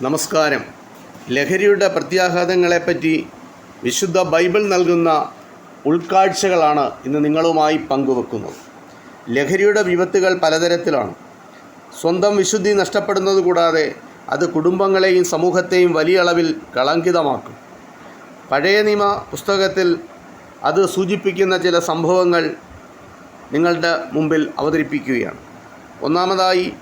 നമസ്കാരം. ലഹരിയുടെ പ്രത്യാഘാതങ്ങളെപ്പറ്റി വിശുദ്ധ ബൈബിൾ നൽകുന്ന ഉൾക്കാഴ്ചകളാണ് ഇന്ന് നിങ്ങളുമായി പങ്കുവെക്കുന്നത്. ലഹരിയുടെ വിപത്തുകൾ പലതരത്തിലാണ്. സ്വന്തം വിശുദ്ധി നഷ്ടപ്പെടുന്നത് കൂടാതെ അത് കുടുംബങ്ങളെയും സമൂഹത്തെയും വലിയ അളവിൽ കളങ്കിതമാക്കും. പഴയ നിയമ പുസ്തകത്തിൽ അത് സൂചിപ്പിക്കുന്ന ചില സംഭവങ്ങൾ നിങ്ങളുടെ മുമ്പിൽ അവതരിപ്പിക്കുകയാണ്. ഒന്നാമതായി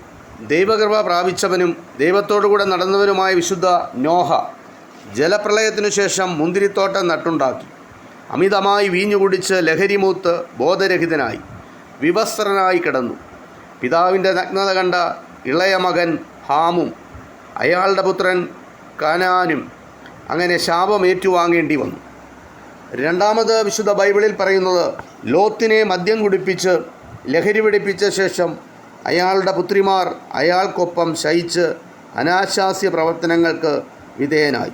ദൈവകൃപ പ്രാപിച്ചവനും ദൈവത്തോടുകൂടെ നടന്നവനുമായ വിശുദ്ധ നോഹ ജലപ്രളയത്തിനു ശേഷം മുന്തിരിത്തോട്ടം നട്ടുണ്ടാക്കി. അമിതമായി വീഞ്ഞു കുടിച്ച് ലഹരിമൂത്ത് ബോധരഹിതനായി വിവസ്ത്രനായി കിടന്നു. പിതാവിന്റെ നഗ്നത കണ്ട ഇളയ മകൻ ഹാമും അയാളുടെ പുത്രൻ കനാനും അങ്ങനെ ശാപം ഏറ്റുവാങ്ങേണ്ടി വന്നു. രണ്ടാമത് വിശുദ്ധ ബൈബിളിൽ പറയുന്നത് ലോത്തിനെ മദ്യം കുടിപ്പിച്ച് ലഹരി പിടിപ്പിച്ച ശേഷം അയാളുടെ പുത്രിമാർ അയാൾക്കൊപ്പം ശയിച്ച് അനാശാസ്യ പ്രവർത്തനങ്ങൾക്ക് വിധേയനായി.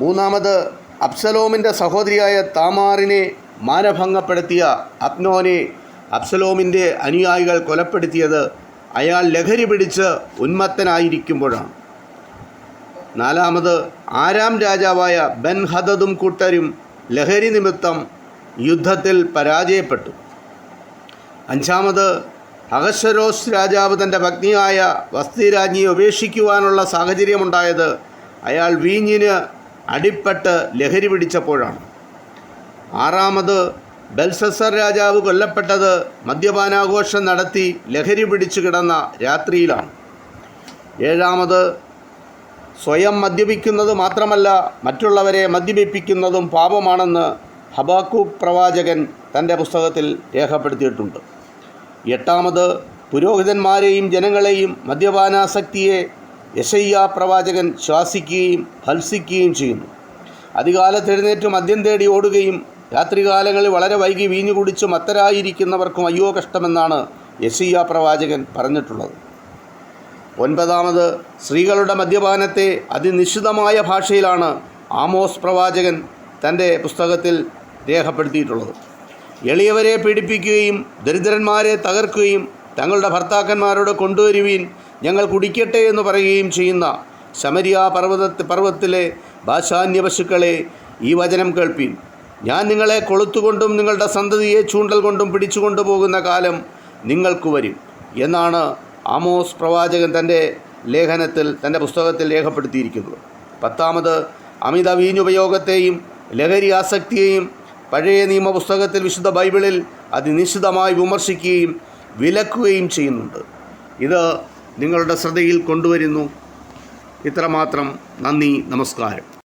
മൂന്നാമത് അബ്സലോമിന്റെ സഹോദരിയായ താമാറിനെ മാനഭംഗപ്പെടുത്തിയ അപ്നോനെ അബ്സലോമിന്റെ അനുയായികൾ കൊലപ്പെടുത്തിയത് അയാൾ ലഹരി പിടിച്ച് ഉന്മത്തനായിരിക്കുമ്പോഴാണ്. നാലാമത് ആരാം രാജാവായ ബെൻ ഹദദും കൂട്ടരും ലഹരി നിമിത്തം യുദ്ധത്തിൽ പരാജയപ്പെട്ടു. അഞ്ചാമത് അഹശ്വരോസ് രാജാവ് തന്റെ ഭഗ്നിയായ വസ്തിരാജ്ഞിയെ ഉപേക്ഷിക്കുവാനുള്ള സാഹചര്യമുണ്ടായത് അയാൾ വീഞ്ഞിന് അടിപ്പെട്ട് ലഹരി പിടിച്ചപ്പോഴാണ്. ആറാമത് ബൽസസർ രാജാവ് കൊല്ലപ്പെട്ടത് മദ്യപാനാഘോഷം നടത്തി ലഹരി പിടിച്ചു കിടന്ന രാത്രിയിലാണ്. ഏഴാമത് സ്വയം മദ്യപിക്കുന്നത് മാത്രമല്ല മറ്റുള്ളവരെ മദ്യപിപ്പിക്കുന്നതും പാപമാണെന്ന് ഹബാക്കു പ്രവാചകൻ തന്റെ പുസ്തകത്തിൽ രേഖപ്പെടുത്തിയിട്ടുണ്ട്. എട്ടാമത് പുരോഹിതന്മാരെയും ജനങ്ങളെയും മദ്യപാനാസക്തിയെ യശയ്യ പ്രവാചകൻ ശ്വാസിക്കുകയും ഭത്സിക്കുകയും ചെയ്യുന്നു. അധികാലത്ത് എഴുന്നേറ്റ് മദ്യം തേടി ഓടുകയും രാത്രികാലങ്ങളിൽ വളരെ വൈകി വീഞ്ഞു കുടിച്ച് മത്തരായിരിക്കുന്നവർക്കും അയ്യോ കഷ്ടമെന്നാണ് യശയ്യ പ്രവാചകൻ പറഞ്ഞിട്ടുള്ളത്. ഒൻപതാമത് സ്ത്രീകളുടെ മദ്യപാനത്തെ അതിനിശ്ചിതമായ ഭാഷയിലാണ് ആമോസ് പ്രവാചകൻ തന്റെ പുസ്തകത്തിൽ രേഖപ്പെടുത്തിയിട്ടുള്ളത്. എളിയവരെ പീഡിപ്പിക്കുകയും ദരിദ്രന്മാരെ തകർക്കുകയും തങ്ങളുടെ ഭർത്താക്കന്മാരോട് കൊണ്ടുവരുവീൻ ഞങ്ങൾ കുടിക്കട്ടെ എന്ന് പറയുകയും ചെയ്യുന്ന ശമരിയ പർവത പർവത്തിലെ ഭാഷാന്യ പശുക്കളെ ഈ വചനം കേൾപ്പീൻ. ഞാൻ നിങ്ങളെ കൊളുത്തുകൊണ്ടും നിങ്ങളുടെ സന്തതിയെ ചൂണ്ടൽ കൊണ്ടും പിടിച്ചുകൊണ്ടു പോകുന്ന കാലം നിങ്ങൾക്ക് വരും എന്നാണ് ആമോസ് പ്രവാചകൻ തന്റെ ലേഖനത്തിൽ തന്റെ പുസ്തകത്തിൽ രേഖപ്പെടുത്തിയിരിക്കുന്നത്. പത്താമത് അമിത വീഞ്ഞുപയോഗത്തെയും ലഹരി ആസക്തിയെയും പഴയ നിയമപുസ്തകത്തിൽ വിശുദ്ധ ബൈബിളിൽ അതിനിശ്ചിതമായി വിമർശിക്കുകയും വിലക്കുകയും ചെയ്യുന്നുണ്ട്. ഇത് നിങ്ങളുടെ ശ്രദ്ധയിൽ കൊണ്ടുവരുന്നു. ഇത്രമാത്രം. നന്ദി. നമസ്കാരം.